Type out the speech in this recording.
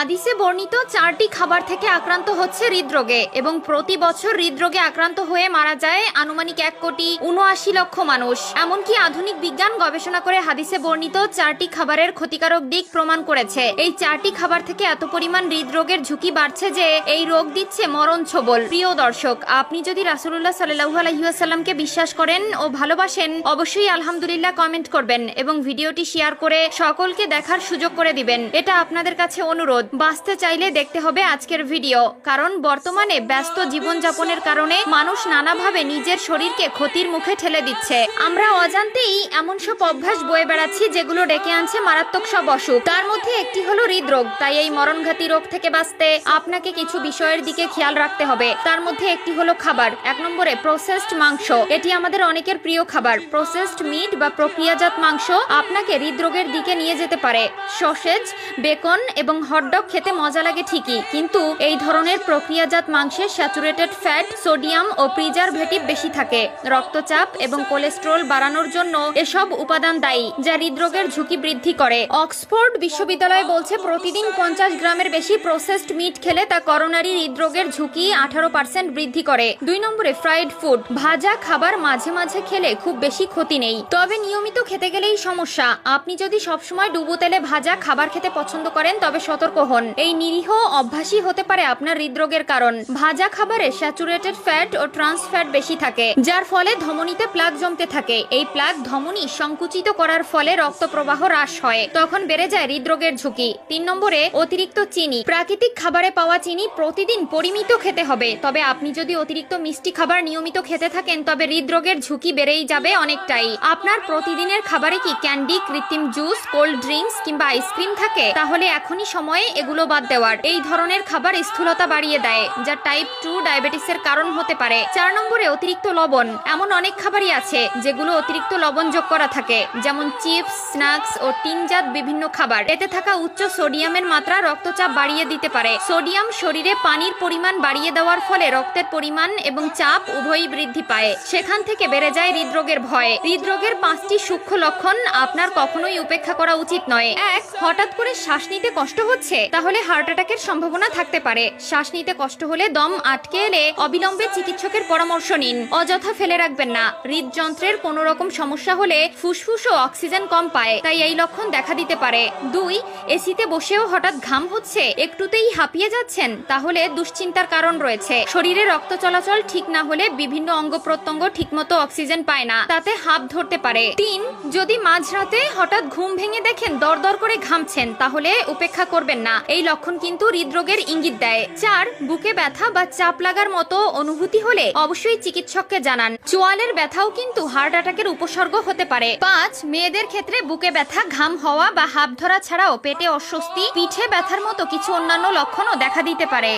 হাদিসে বর্ণিত চারটি খাবার থেকে আক্রান্ত হচ্ছে হৃদরোগে এবং প্রতি বছর হৃদরোগে আক্রান্ত হয়ে মারা যায় আনুমানিক এক কোটি উনআশি লক্ষ মানুষ। এমনকি আধুনিক বিজ্ঞান গবেষণা করে হাদিসে বর্ণিত চারটি খাবারের ক্ষতিকারক দিক প্রমাণ করেছে। এই চারটি খাবার থেকে এত পরিমাণ হৃদরোগের ঝুঁকি বাড়ছে যে এই রোগ দিচ্ছে মরণ ছবল। প্রিয় দর্শক, আপনি যদি রাসুল্লাহ সাল্লাহু আলহিহাসাল্লামকে বিশ্বাস করেন ও ভালোবাসেন, অবশ্যই আলহামদুলিল্লাহ কমেন্ট করবেন এবং ভিডিওটি শেয়ার করে সকলকে দেখার সুযোগ করে দিবেন। এটা আপনাদের কাছে অনুরোধ। বাঁচতে চাইলে দেখতে হবে আজকের ভিডিও। কারণ বর্তমানে ব্যস্ত জীবনযাপনের কারণে মানুষ নানাভাবে নিজের শরীরকে ক্ষতির মুখে ঠেলে দিচ্ছে। আমরা অজান্তেই এমন সব অভ্যাস বয়ে বেড়াচ্ছি যেগুলো ডেকে আনছে মারাত্মক সব অসুখ। তার মধ্যে একটি হলো হৃদরোগ, তাই এই মরণঘাতী রোগ থেকে বাঁচতে আপনাকে কিছু বিষয়ের দিকে খেয়াল রাখতে হবে। তার মধ্যে একটি হলো খাবার, এক নম্বরে প্রসেসড মাংস। এটি আমাদের অনেকের প্রিয় খাবার। প্রসেসড মিট বা প্রক্রিয়াজাত মাংস আপনাকে হৃদরোগের দিকে নিয়ে যেতে পারে। সসেজ, বেকন এবং হটডগ খেতে মজা লাগে ঠিকই, কিন্তু এই ধরনের প্রক্রিয়াজাত মাংসে স্যাচুরেটেড ফ্যাট, সোডিয়াম ও প্রিজারভেটিভ বেশি থাকে। রক্তচাপ এবং কোলেস্ট্রল বাড়ানোর জন্য এসব উপাদান দায়ী, যা হৃদরোগের ঝুঁকি বৃদ্ধি করে। অক্সফোর্ড বিশ্ববিদ্যালয় বলছে প্রতিদিন পঞ্চাশ গ্রামের বেশি প্রসেসড মিট খেলে তা করোনারি হৃদরোগের ঝুঁকি আঠারো পার্সেন্ট বৃদ্ধি করে। দুই নম্বরে ফ্রাইড ফুড, ভাজা খাবার মাঝে মাঝে খেলে খুব বেশি ক্ষতি নেই। তবে নিয়মিত খেতে গেলেই সমস্যা। আপনি যদি সবসময় ডুবো তেলে ভাজা খাবার খেতে পছন্দ করেন, তবে সতর্ক হন এই নিরীহ অভ্যাসই হতে পারে আপনার হৃদরোগের কারণ। ভাজা খাবারে স্যাচুরেটেড ফ্যাট ও ট্রান্স ফ্যাট বেশি থাকে, যার ফলে ধমনীতে প্লাগ জমতে থাকে। এই প্লাগ ধমনী সংকুচিত করার ফলে রক্ত প্রবাহ হ্রাস হয়, তখন বেড়ে যায় হৃদরোগের ঝুঁকি। তিন নম্বরে, অতিরিক্ত চিনি। প্রাকৃতিক খাবারে পাওয়া চিনি প্রতিদিন পরিমিত খেতে হবে, তবে আপনি যদি অতিরিক্ত মিষ্টি খাবার নিয়মিত খেতে থাকেন, তবে হৃদরোগের ঝুঁকি বেড়েই যাবে অনেকটাই। আপনার প্রতিদিনের খাবারে কি ক্যান্ডি, কৃত্রিম জুস, কোল্ড ড্রিঙ্কস কিংবা আইসক্রিম থাকে? তাহলে এখনই সময়ে এগুলো বাদ দেওয়ার। এই ধরনের খাবার স্থূলতা বাড়িয়ে দেয়, যা টাইপ টু ডায়াবেটিসের কারণ হতে পারে। চার নম্বরে অতিরিক্ত লবণ। এমন অনেক খাবারই আছে, যেগুলো অতিরিক্ত লবণ যোগ করা থাকে, যেমন চিপস, স্ন্যাক্স ও টিনজাত বিভিন্ন খাবার। এতে থাকা উচ্চ সোডিয়ামের মাত্রা রক্তচাপ বাড়িয়ে দিতে পারে। সোডিয়াম শরীরে পানির পরিমাণ বাড়িয়ে দেওয়ার ফলে রক্তের পরিমাণ এবং চাপ উভয়ই বৃদ্ধি পায়। সেখান থেকে বেড়ে যায় হৃদরোগের ভয়। হৃদরোগের পাঁচটি সূক্ষ্ম লক্ষণ আপনার কখনোই উপেক্ষা করা উচিত নয়। এক, হঠাৎ করে শ্বাস নিতে কষ্ট হচ্ছে? তাহলে হার্ট অ্যাটাকের সম্ভাবনা থাকতে পারে। শ্বাস নিতে কষ্ট হলে দম আটকে এলে অবিলম্বে চিকিৎসকের পরামর্শ নিন। অযথা ফেলে রাখবেন না। হৃদযন্ত্রের কোনো রকম সমস্যা হলে ফুসফুস ও অক্সিজেন কম পায়, তাই এই লক্ষণ দেখা দিতে পারে। দুই, এসিতে বসেও হঠাৎ ঘাম হচ্ছে, একটুতেই হাঁপিয়ে যাচ্ছেন, তাহলে দুশ্চিন্তার কারণ রয়েছে। শরীরে রক্ত চলাচল ঠিক না হলে বিভিন্ন অঙ্গ প্রত্যঙ্গ ঠিকমতো অক্সিজেন পায় না, তাতে হাঁপ ধরতে পারে। তিন, যদি মাঝরাতে হঠাৎ ঘুম ভেঙে দেখেন দরদর করে ঘামছেন, তাহলে উপেক্ষা করবেন না। এই লক্ষণ কিন্তু হৃদরোগের ইঙ্গিত দেয়। চার, বুকে ব্যথা বা চাপ লাগার মতো অনুভূতি হলে অবশ্যই চিকিৎসককে জানান। চোয়ালের ব্যথাও কিন্তু হার্ট অ্যাটাকের উপসর্গ হতে পারে। পাঁচ, মেয়েদের ক্ষেত্রে বুকে ব্যথা, ঘাম হওয়া বা হাত ধরা ছাড়াও পেটে অস্বস্তি, পিঠে ব্যথার মতো কিছু অন্যান্য লক্ষণও দেখা দিতে পারে।